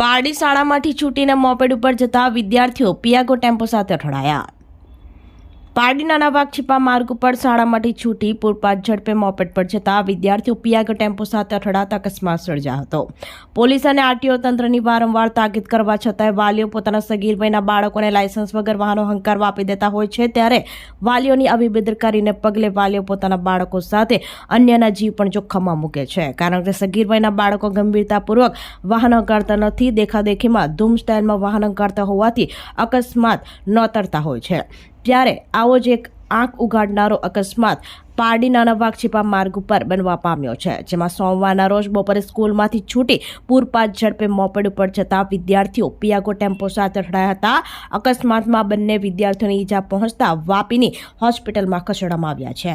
Pardi શાળામાંથી છૂટીને moped ઉપર જતા વિદ્યાર્થીઓ પિયાગો ટેમ્પો સાથે અથડાયા. પારડી નાના વાઘ છીપા માર્ગ ઉપર શાળામાંથી છૂટી પૂરપાટ ઝડપે મોપેટ પર જતા વિદ્યાર્થીઓ પિયાગો ટેમ્પો સાથે અથડાતા અકસ્માત સર્જાયો હતો. પોલીસ અને આરટીઓ તંત્રની વારંવાર તાકીદ કરવા છતાંય વાલીઓ પોતાના સગીર વયના બાળકોને લાયસન્સ વગર વાહનો હંકારવા આપી દેતા હોય છે. ત્યારે વાલીઓની આવી બેદરકારીને પગલે વાલીઓ પોતાના બાળકો સાથે અન્યના જીવ પણ જોખમમાં મૂકે છે. કારણ કે સગીર વયના બાળકો ગંભીરતાપૂર્વક વાહન હંકારતા નથી. દેખાદેખીમાં ધૂમ સ્ટાઇલમાં વાહન હંકારતા હોવાથી અકસ્માત નોતરતા હોય છે. ત્યારે આવો જ એક આંખ ઉગાડનારો અકસ્માત પારડી નાના છીપા માર્ગ ઉપર બનવા પામ્યો છે, જેમાં સોમવારના રોજ બપોરે સ્કૂલમાંથી છૂટી પૂરપાત ઝડપે મોપેડ ઉપર જતા વિદ્યાર્થીઓ પિયાગો ટેમ્પો સાથે અથડાયા હતા. અકસ્માતમાં બંને વિદ્યાર્થીઓને ઈજા પહોંચતા વાપીની હોસ્પિટલમાં ખસેડવામાં આવ્યા છે.